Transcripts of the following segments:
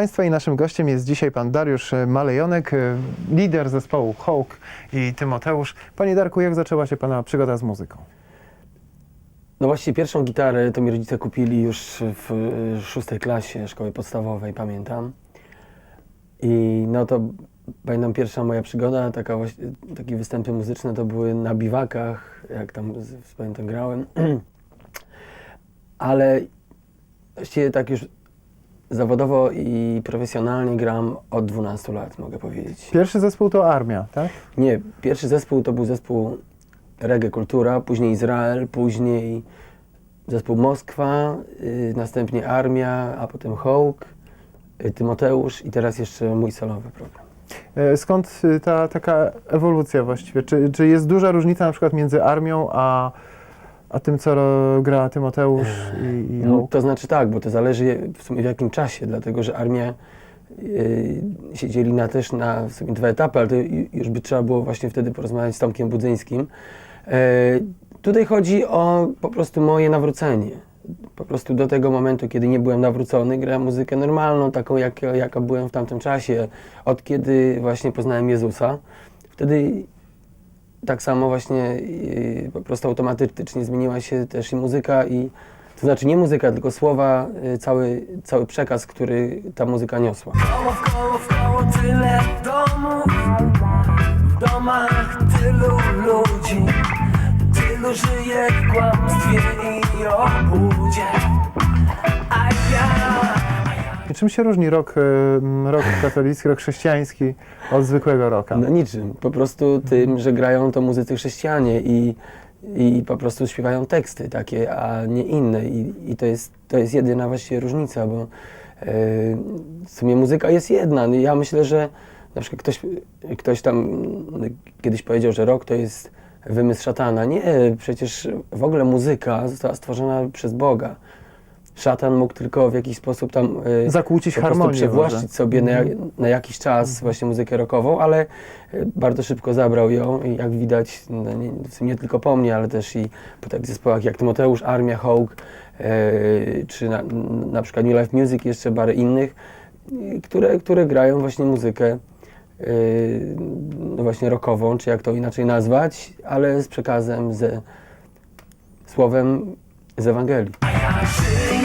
Państwa i naszym gościem jest dzisiaj pan Dariusz Malejonek, e, lider zespołu Hawk i Tymoteusz. Panie Darku, jak zaczęła się Pana przygoda z muzyką? No właściwie pierwszą gitarę to mi rodzice kupili już w y, szóstej klasie szkoły podstawowej, pamiętam. I no to pamiętam pierwsza moja przygoda, taka właśnie, takie występy muzyczne to były na biwakach, jak tam pamiętam grałem. Ale właściwie tak już zawodowo i profesjonalnie gram od 12 lat, mogę powiedzieć. Pierwszy zespół to Armia, tak? Nie, pierwszy zespół to był zespół Reggae Kultura, później Izrael, później zespół Moskwa, y, następnie Armia, a potem Hawk, y, Tymoteusz i teraz jeszcze mój solowy program. E, Skąd e, ta taka ewolucja właściwie? Czy, czy jest duża różnica na przykład między Armią a, a tym, co gra Tymoteusz i, i No, to znaczy tak, bo to zależy w sumie w jakim czasie, dlatego że Armia y, się dzieli na też na w sumie dwa etapy, ale to ju- już by trzeba było właśnie wtedy porozmawiać z Tomkiem Budzyńskim. E, tutaj chodzi o po prostu moje nawrócenie. Po prostu do tego momentu, kiedy nie byłem nawrócony, grałem muzykę normalną, taką jak, jaka byłem w tamtym czasie, od kiedy właśnie poznałem Jezusa. Wtedy tak samo właśnie yy, po prostu automatycznie zmieniła się też i muzyka i to znaczy nie muzyka, tylko słowa, yy, cały, cały przekaz, który ta muzyka niosła. Koło w koło w koło tyle domów W domach tylu ludzi Tylu żyje w kłamstwie i ja I czym się różni rok, e, rok katolicki, rok chrześcijański od zwykłego roka? No niczym, po prostu tym, że grają to muzycy chrześcijanie i, i po prostu śpiewają teksty takie, a nie inne i, i to, jest, to jest jedyna właściwie różnica, bo yy, w sumie muzyka jest jedna. No Ja myślę, że na przykład ktoś, ktoś tam kiedyś powiedział, że rok to jest wymysł szatana. Nie, przecież w ogóle muzyka została stworzona przez Boga. Szatan mógł tylko w jakiś sposób tam yy, Zakłócić po prostu harmonię przywłaszczyć może. sobie na, Mhm. na jakiś czas właśnie muzykę rockową, ale e, bardzo szybko zabrał ją i jak widać, no nie, w sumie nie tylko po mnie, ale też i po takich zespołach jak Tymoteusz, Armia, Hawk, e, czy na, na przykład New Life Music, jeszcze parę innych, e, które, które grają właśnie muzykę e, no właśnie rockową, czy jak to inaczej nazwać, ale z przekazem, ze słowem z Ewangelii. Ja żyję,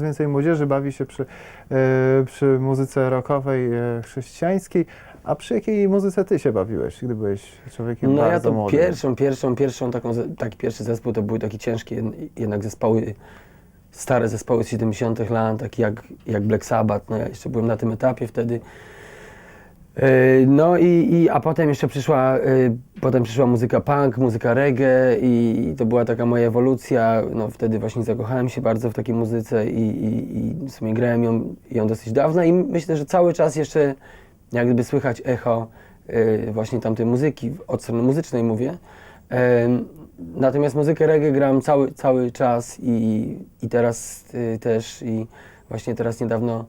Coraz więcej młodzieży bawi się przy, e, przy muzyce rockowej, e, chrześcijańskiej. A przy jakiej muzyce ty się bawiłeś, gdy byłeś człowiekiem No ja to młodym? pierwszą, pierwszą, pierwszą taką, taki pierwszy zespół to były takie ciężkie jed- jednak zespoły, stare zespoły z 70 lat, takie jak, jak Black Sabbath, no ja jeszcze byłem na tym etapie wtedy. Yy, No i, i a potem jeszcze przyszła, yy, potem przyszła muzyka punk, muzyka reggae i to była taka moja ewolucja, no wtedy właśnie zakochałem się bardzo w takiej muzyce i, i, i w sumie grałem ją, ją dosyć dawno i myślę, że cały czas jeszcze jak gdyby słychać echo yy, właśnie tamtej muzyki, od strony muzycznej mówię. Natomiast muzykę reggae gram cały, cały czas i, i teraz też i właśnie teraz niedawno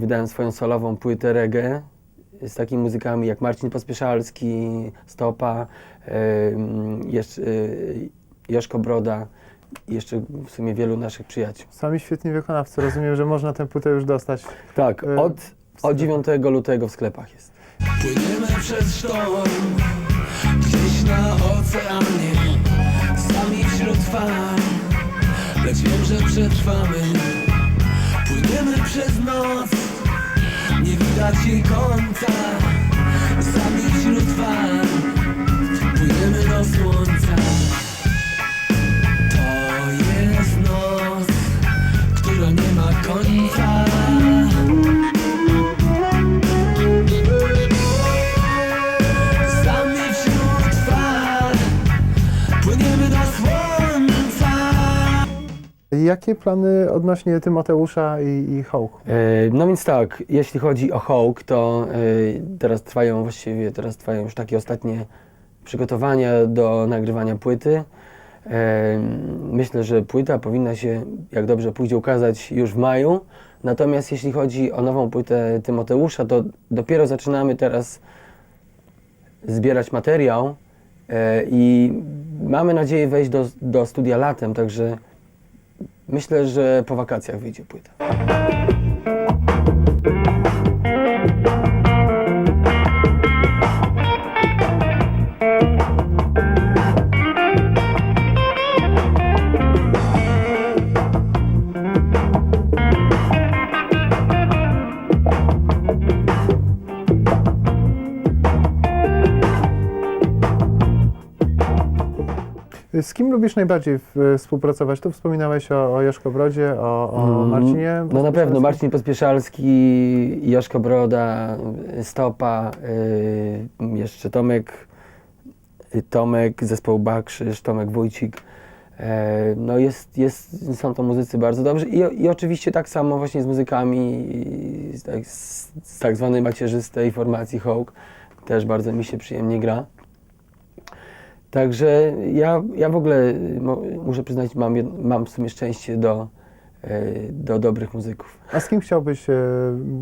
wydałem swoją solową płytę reggae z takimi muzykami jak Marcin Pospieszalski, Stopa, jeszcze, y, Joszko Broda i jeszcze w sumie wielu naszych przyjaciół. Sami świetni wykonawcy. Rozumiem, że można tę płytę już dostać. Tak, Y, od, od 9 lutego w sklepach jest. Płyniemy przez sztorm Gdzieś na oceanie Sami wśród fal Lecz wiem, że przetrwamy Płyniemy przez noc Jej końca Sami wśród fal Płyniemy do słońca jakie plany odnośnie Tymoteusza i, i Hołk? E, No więc tak, jeśli chodzi o Hawk, to e, teraz trwają właściwie, teraz trwają już takie ostatnie przygotowania do nagrywania płyty. E, Myślę, że płyta powinna się, jak dobrze pójdzie, ukazać już w maju. Natomiast jeśli chodzi o nową płytę Tymoteusza, to dopiero zaczynamy teraz zbierać materiał i mamy nadzieję wejść do, do studia latem, także myślę, że po wakacjach wyjdzie płyta. Z kim lubisz najbardziej w- współpracować? Tu wspominałeś o, o Joszko Brodzie, o, o Mm, Marcinie. No na pewno. Marcin Pospieszalski, Joszko Broda, y, Stopa, y, jeszcze Tomek, y, Tomek, zespoł Bakrzyż, Tomek Wójcik. E, No jest, jest, są to muzycy bardzo dobrzy I, i oczywiście tak samo właśnie z muzykami z tak, z, z tak zwanej macierzystej formacji Hawk. Też bardzo mi się przyjemnie gra. Także ja, ja w ogóle muszę przyznać, mam, mam w sumie szczęście do, e, do dobrych muzyków. A z kim chciałbyś e,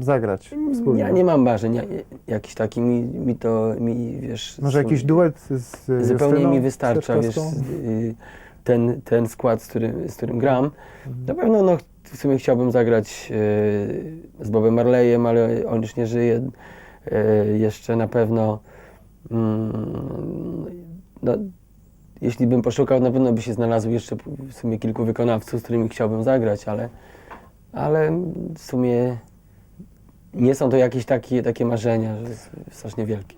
zagrać wspólnie? Ja nie mam marzeń, ja, jakiś taki mi, mi to, mi wiesz... Może jakiś duet z Zupełnie Justyną mi wystarcza, wiesz, y, ten, ten skład, z którym, z którym gram. Mhm. Na pewno no, w sumie chciałbym zagrać y, z Bobem Marleyem, ale on już nie żyje. Jeszcze na pewno, mm, no, jeśli bym poszukał, na pewno by się znalazło jeszcze w sumie kilku wykonawców, z którymi chciałbym zagrać, ale, ale w sumie nie są to jakieś takie, takie marzenia, że strasznie wielkie.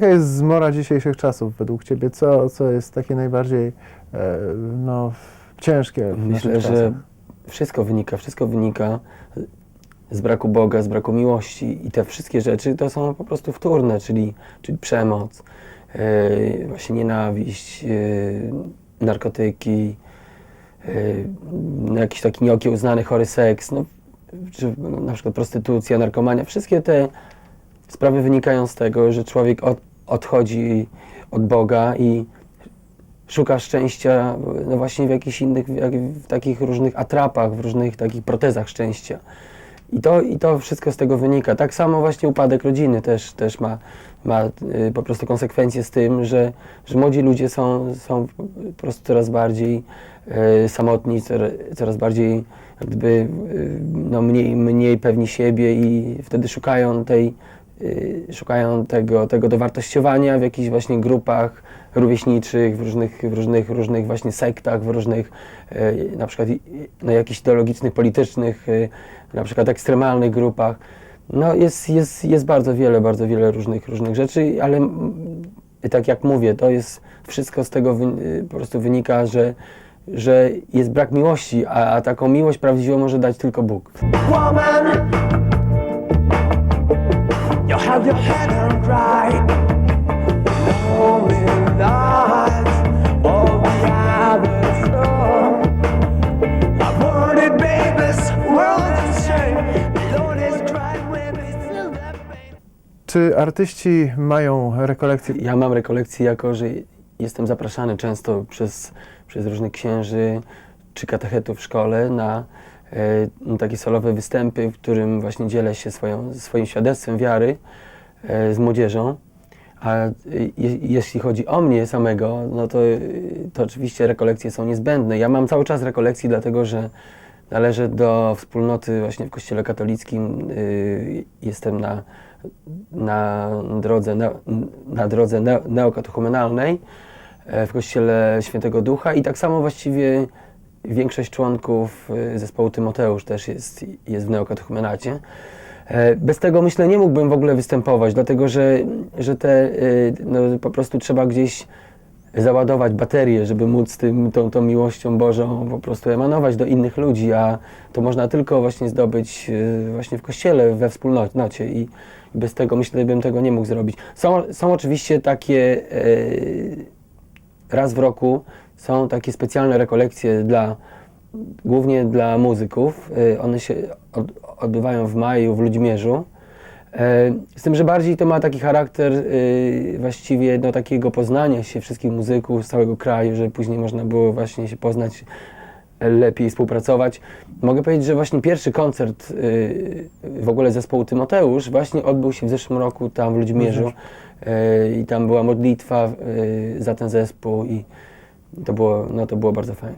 Jaka jest zmora dzisiejszych czasów według Ciebie? Co, co jest takie najbardziej e, no, ciężkie w Myślę, że wszystko wynika, wszystko wynika z braku Boga, z braku miłości i te wszystkie rzeczy to są po prostu wtórne, czyli, czyli przemoc, yy, właśnie nienawiść, yy, narkotyki, yy, no jakiś taki nieokiełznany chory seks, no, czy na przykład prostytucja, narkomania, wszystkie te sprawy wynikają z tego, że człowiek od, odchodzi od Boga i szuka szczęścia no właśnie w jakichś innych, w, takich różnych atrapach, w różnych takich protezach szczęścia. I to, I to wszystko z tego wynika. Tak samo właśnie upadek rodziny też, też ma, ma y, po prostu konsekwencje z tym, że, że młodzi ludzie są, są po prostu coraz bardziej y, samotni, coraz, bardziej jak gdyby y, no, mniej, mniej pewni siebie i wtedy szukają tej, szukają tego, tego dowartościowania w jakichś właśnie grupach rówieśniczych, w różnych, w różnych, różnych właśnie sektach, w różnych y, na przykład i- no, jakichś ideologicznych, politycznych, y, na przykład ekstremalnych grupach. No jest, jest, jest bardzo wiele, bardzo wiele różnych, różnych rzeczy, ale tak jak mówię, to jest wszystko z tego y, po prostu wynika, że, że jest brak miłości, a, a taką miłość prawdziwą może dać tylko Bóg. Woman, you have your head on right. Lonely nights, all the others know. Aborted babies, world is shame. Lord is crying when we feel that pain. Czy artyści mają rekolekcje? Ja mam rekolekcje jako, że jestem zapraszany często przez, przez różnych księży czy katechetów w szkole na takie solowe występy, w którym właśnie dzielę się swoją, swoim świadectwem wiary e, z młodzieżą. A e, je, jeśli chodzi o mnie samego, no to, e, to oczywiście rekolekcje są niezbędne. Ja mam cały czas rekolekcji, dlatego że należę do wspólnoty właśnie w Kościele katolickim. Jestem na, na drodze, na, na drodze neo- neokatechumenalnej e, w Kościele Świętego Ducha i tak samo właściwie większość członków y, zespołu Tymoteusz też jest, jest w Neokatechumenacie. E, Bez tego myślę nie mógłbym w ogóle występować, dlatego że, że te y, no, po prostu trzeba gdzieś załadować baterię, żeby móc tym, tą, tą miłością Bożą po prostu emanować do innych ludzi, a to można tylko właśnie zdobyć y, właśnie w kościele, we wspólnocie i, bez tego myślę, bym tego nie mógł zrobić. Są, są oczywiście takie y, raz w roku są takie specjalne rekolekcje dla głównie dla muzyków. Y, One się od, odbywają w maju w Ludźmierzu. E, Z tym, że bardziej to ma taki charakter y, właściwie no, takiego poznania się wszystkich muzyków z całego kraju, że później można było właśnie się poznać e, lepiej, współpracować. Mogę powiedzieć, że właśnie pierwszy koncert y, w ogóle zespołu Tymoteusz właśnie odbył się w zeszłym roku tam w Ludźmierzu E, i tam była modlitwa za ten zespół i to było, no, to było bardzo fajne.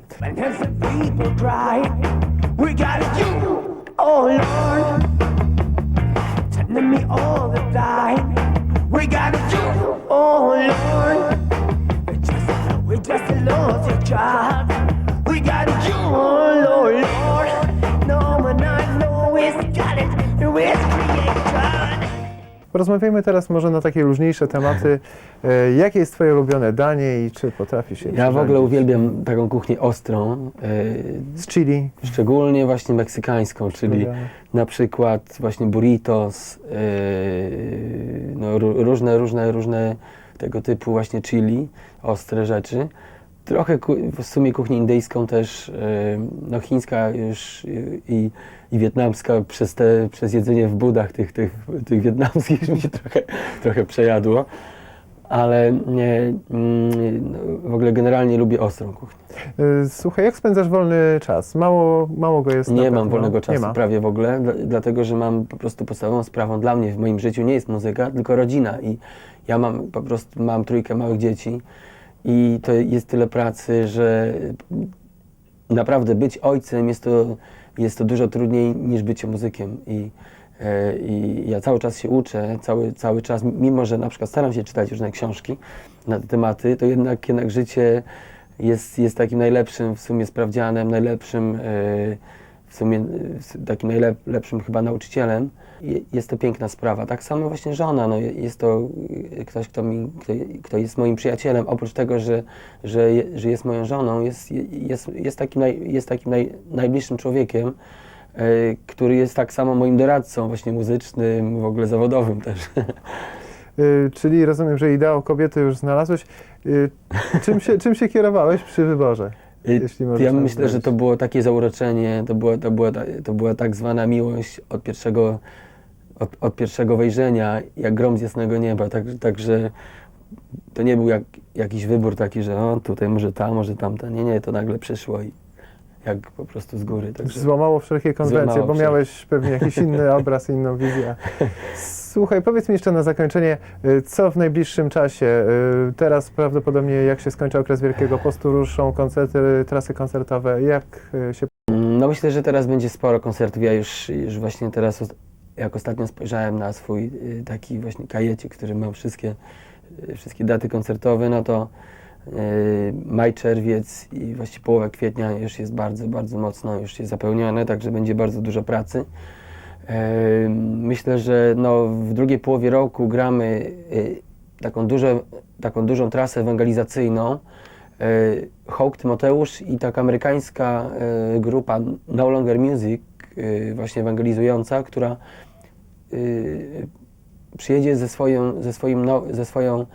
Porozmawiajmy teraz może na takie luźniejsze tematy. E, Jakie jest Twoje ulubione danie i czy potrafisz się Ja w ogóle uwielbiam taką kuchnię ostrą, y, Z chili. szczególnie właśnie meksykańską, czyli na przykład właśnie burritos, y, no, ró- różne, różne, różne tego typu właśnie chili, ostre rzeczy. Trochę w sumie kuchnię indyjską też, y, no chińska już y, i, i wietnamska przez, te, przez jedzenie w budach tych, tych, tych wietnamskich mi się trochę, trochę przejadło. Ale nie, mm, no, w ogóle generalnie lubię ostrą kuchnię. Słuchaj, jak spędzasz wolny czas? Mało, mało go jest Nie mam wolnego Nie czasu prawie w ogóle, dla, dlatego że mam po prostu podstawową sprawą dla mnie w moim życiu nie jest muzyka, tylko rodzina i ja mam po prostu mam trójkę małych dzieci i to jest tyle pracy, że naprawdę być ojcem jest to, jest to dużo trudniej niż bycie muzykiem. I, e, i ja cały czas się uczę, cały, cały czas, mimo że na przykład staram się czytać różne książki na te tematy, to jednak, jednak życie jest, jest takim najlepszym w sumie sprawdzianem, najlepszym e, w sumie takim najlepszym chyba nauczycielem. Je- Jest to piękna sprawa. Tak samo właśnie żona, no, je- jest to e, ktoś, kto, mi, kto, kto jest moim przyjacielem. Oprócz tego, że, że, że jest moją żoną, jest, jest, jest takim, naj, jest takim naj, najbliższym człowiekiem, e, który jest tak samo moim doradcą właśnie muzycznym, w ogóle zawodowym też. Y, Czyli rozumiem, że ideał kobiety już znalazłeś. Y, Czym się, czym się kierowałeś przy wyborze? Jeśli możesz ja nam myślę, że to było takie zauroczenie, to była, to była, to była tak zwana miłość od pierwszego, od, od pierwszego wejrzenia, jak grom z jasnego nieba. Tak, także to nie był jak, jakiś wybór taki, że o, tutaj może ta, może tamta. Nie, nie, to nagle przyszło i jak po prostu z góry. Także Złamało wszelkie konwencje, Złamało bo wszelkie. miałeś pewnie jakiś inny obraz, inną wizję. Słuchaj, powiedz mi jeszcze na zakończenie, y, co w najbliższym czasie? Y, Teraz prawdopodobnie jak się skończy okres Wielkiego Postu, ruszą koncerty, trasy koncertowe. Jak y, się... No myślę, że teraz będzie sporo koncertów. Ja już, już właśnie teraz, jak ostatnio spojrzałem na swój taki właśnie kajecie, w którym mam wszystkie, wszystkie daty koncertowe, no to maj, czerwiec i właściwie połowa kwietnia już jest bardzo, bardzo mocno już jest zapełnione, także będzie bardzo dużo pracy. Y, Myślę, że no, w drugiej połowie roku gramy y, taką, duże, taką dużą trasę ewangelizacyjną. Hołk Tymoteusz i taka amerykańska grupa No Longer Music, właśnie ewangelizująca, która przyjedzie ze, swoją, ze, swoim no, ze swoją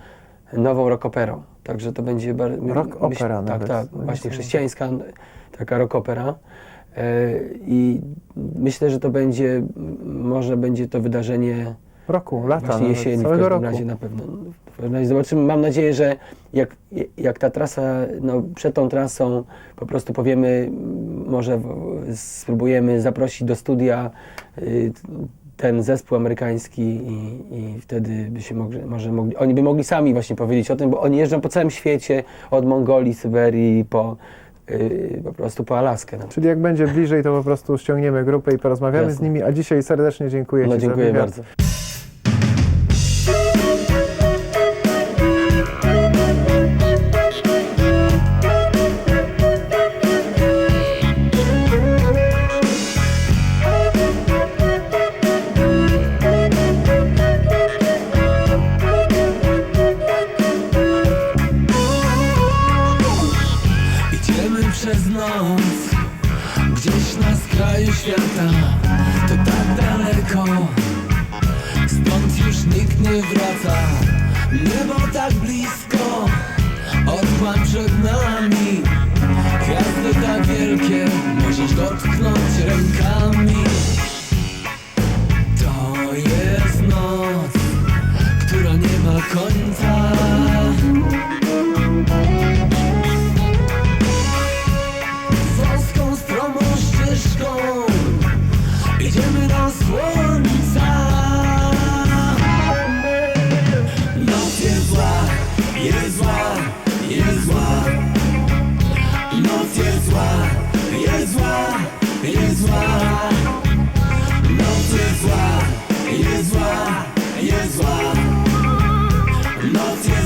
nową rockoperą. Także to będzie Rock myśl- opera Tak, nawet. tak, właśnie chrześcijańska taka rockopera. E, I myślę, że to będzie, może będzie to wydarzenie Roku, lata, właśnie jesieni w całego każdym roku. razie na pewno. W każdym razie zobaczymy. Mam nadzieję, że jak, jak ta trasa, no przed tą trasą po prostu powiemy, może w- spróbujemy zaprosić do studia y, ten zespół amerykański i, i wtedy by się mogli, może mogli, oni by mogli sami właśnie powiedzieć o tym, bo oni jeżdżą po całym świecie, od Mongolii, Syberii, po, y, po prostu po Alaskę. Czyli jak będzie bliżej, to po prostu ściągniemy grupę i porozmawiamy Jasne. z nimi. A dzisiaj serdecznie dziękuję no Ci za dziękuję wywiad. bardzo. God. oh you.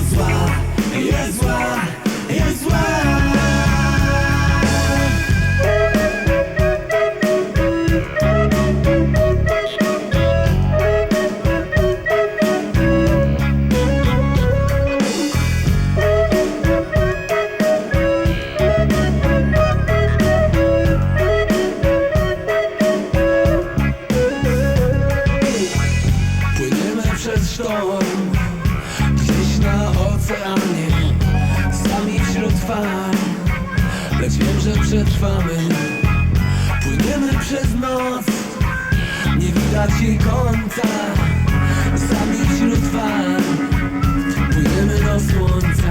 jest noc. Nie widać jej końca. Sami wśród fal. Płyniemy do słońca.